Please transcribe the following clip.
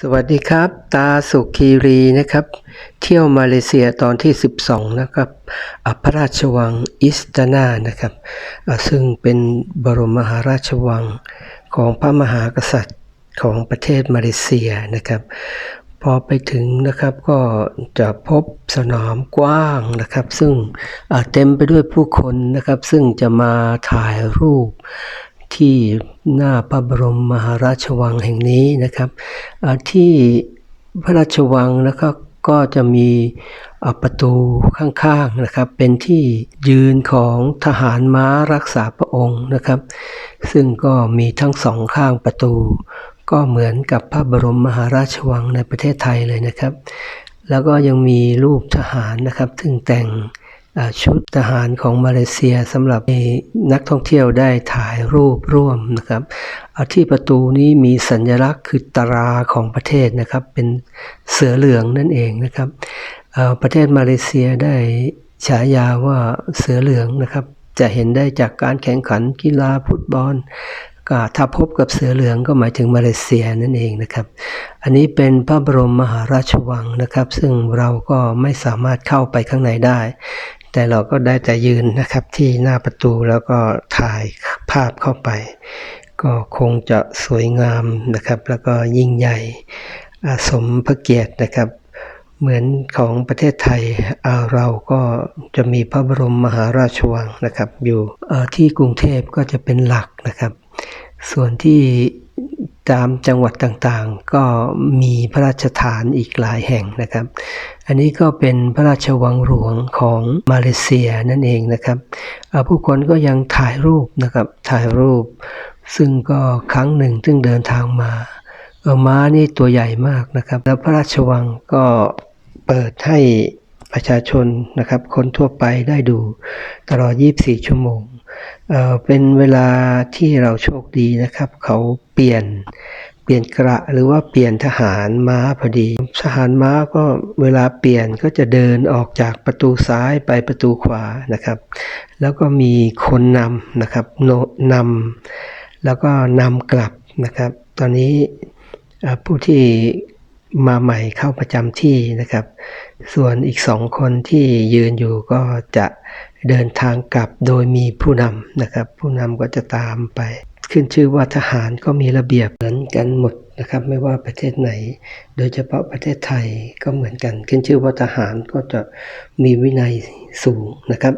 สวัสดีครับ ตาสุคีรีนะครับ เที่ยวมาเลเซียตอนที่ 12 นะครับอพระราชวังอิสตานานะครับ ซึ่งเป็นบรมมหาราชวังของพระมหากษัตริย์ของประเทศมาเลเซียนะครับ พอไปถึงนะครับก็จะพบสนามกว้างนะครับ ซึ่งเต็มไปด้วยผู้คนนะครับ ซึ่งจะมาถ่ายรูป ที่หน้าพระบรมมหาราชวังแห่งนี้นะครับ ที่พระราชวังนะครับก็จะมีประตูข้างๆนะครับ เป็นที่ยืนของทหารม้ารักษาพระองค์นะครับ ซึ่งก็มีทั้งสองข้างประตู ก็เหมือนกับพระบรมมหาราชวังในประเทศไทยเลยนะครับ แล้วก็ยังมีรูปทหารนะครับ ซึ่งแต่ง ชุดทหารของมาเลเซียสำหรับนักท่องเที่ยวได้ถ่ายรูปร่วมนะครับอ่าที่ประตูนี้มีสัญลักษณ์คือตราของประเทศนะครับ เป็นเสือเหลืองนั่นเองนะครับอ่าประเทศมาเลเซียได้ฉายาว่าเสือเหลืองนะครับ จะเห็นได้จากการแข่งขันกีฬาฟุตบอล ก็ถ้าพบกับเสือเหลืองก็หมายถึงมาเลเซียนั่นเองนะครับ อันนี้เป็นพระบรมมหาราชวังนะครับ ซึ่งเราก็ไม่สามารถเข้าไปข้างในได้ แต่เราก็ได้แต่ยืนนะครับที่หน้าประตูแล้วก็ถ่ายภาพเข้าไป ก็คงจะสวยงามนะครับ แล้วก็ยิ่งใหญ่อาสมพระเกียรตินะครับ เหมือนของประเทศไทยอ่าเราก็จะมีพระบรมมหาราชวังนะครับ อยู่ที่กรุงเทพก็จะเป็นหลักนะครับ ส่วนที่ตามจังหวัดต่างๆ ก็มีพระราชฐานอีกหลายแห่งนะครับ อันนี้ก็เป็นพระราชวังหลวงของมาเลเซียนั่นเองนะครับ ผู้คนก็ยังถ่ายรูปนะครับถ่ายรูป ซึ่งก็ครั้งหนึ่งซึ่งเดินทางมาเออม้านี่ตัวใหญ่มากนะครับ แล้วพระราชวังก็เปิดให้ประชาชนนะครับ คนทั่วไปได้ดูตลอด 24 ชั่วโมง เป็นเวลาที่เราโชคดีนะครับ เขาเปลี่ยนเปลี่ยนกระหรือว่าเปลี่ยนทหารม้าพอดี ทหารม้าก็เวลาเปลี่ยนก็จะเดินออกจากประตูซ้ายไปประตูขวานะครับ แล้วก็มีคนนำนะครับโนนำแล้วก็นำกลับนะครับ ตอนนี้ผู้ที่ มาใหม่เข้าประจำที่นะครับ ส่วนอีกสองคนที่ยืนอยู่ก็จะเดินทางกลับโดยมีผู้นำนะครับ ผู้นำก็จะตามไป ขึ้นชื่อว่าทหารก็มีระเบียบเหมือนกันหมดนะครับ ไม่ว่าประเทศไหน โดยเฉพาะประเทศไทยก็เหมือนกัน ขึ้นชื่อว่าทหารก็จะมีวินัยสูงนะครับ